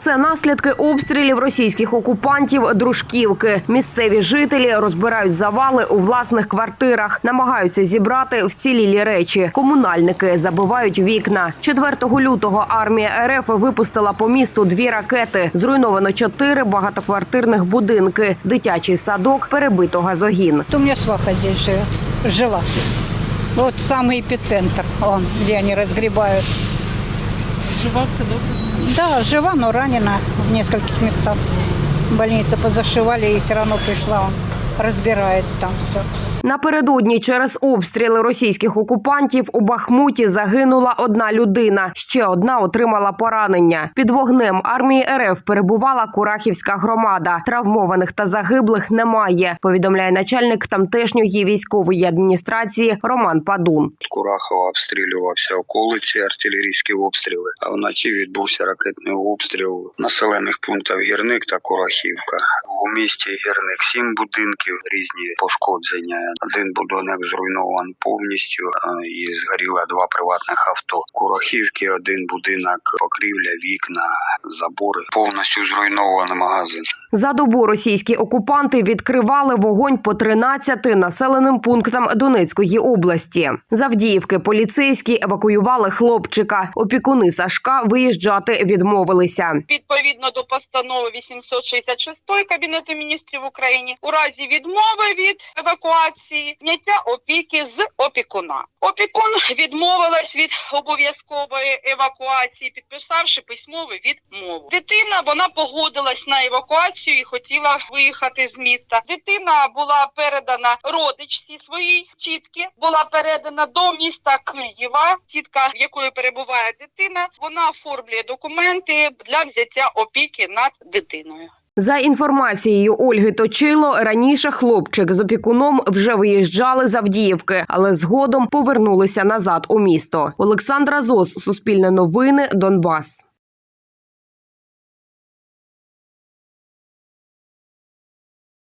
Це наслідки обстрілів російських окупантів Дружківки. Місцеві жителі розбирають завали у власних квартирах, намагаються зібрати вцілілі речі. Комунальники забивають вікна. 4 лютого армія РФ випустила по місту дві ракети. Зруйновано чотири багатоквартирних будинки, дитячий садок, перебито газогін. У меня сваха живет, жила. Вот самый эпицентр, он, где они разгребают. Жива все добре? Да, жива, но ранена в нескольких местах. Больница позашивали, и все равно пришла, он разбирает там все. Напередодні через обстріли російських окупантів у Бахмуті загинула одна людина. Ще одна отримала поранення. Під вогнем армії РФ перебувала Курахівська громада. Травмованих та загиблих немає. Повідомляє начальник тамтешньої військової адміністрації Роман Падун. Курахова обстрілювався околиці, артилерійські обстріли. А вночі відбувся ракетний обстріл населених пунктів Гірник та Курахівка. У місті Гірник сім будинків, різні пошкодження. Один будинок зруйнований повністю і згоріло два приватних авто. Курахівки один будинок, покрівля, вікна, забори. Повністю зруйнований магазин. За добу російські окупанти відкривали вогонь по 13 населеним пунктам Донецької області. З Авдіївки поліцейські евакуювали хлопчика. Опікуни Сашка виїжджати відмовилися. відповідно до постанови 866 Кабінету міністрів України у разі відмови від евакуації зняття опіки з опікуна. Опікун відмовилась від обов'язкової евакуації, підписавши письмову відмову. Дитина вона погодилась на евакуацію і хотіла виїхати з міста. Дитина була передана родичці своїй тітки, була передана до міста Києва. Тітка, в якої перебуває дитина, вона оформлює документи для взяття опіки над дитиною. За інформацією Ольги Точило, раніше хлопчик з опікуном вже виїжджали з Авдіївки, але згодом повернулися назад у місто. Олександра Зос, Суспільне новини, Донбас.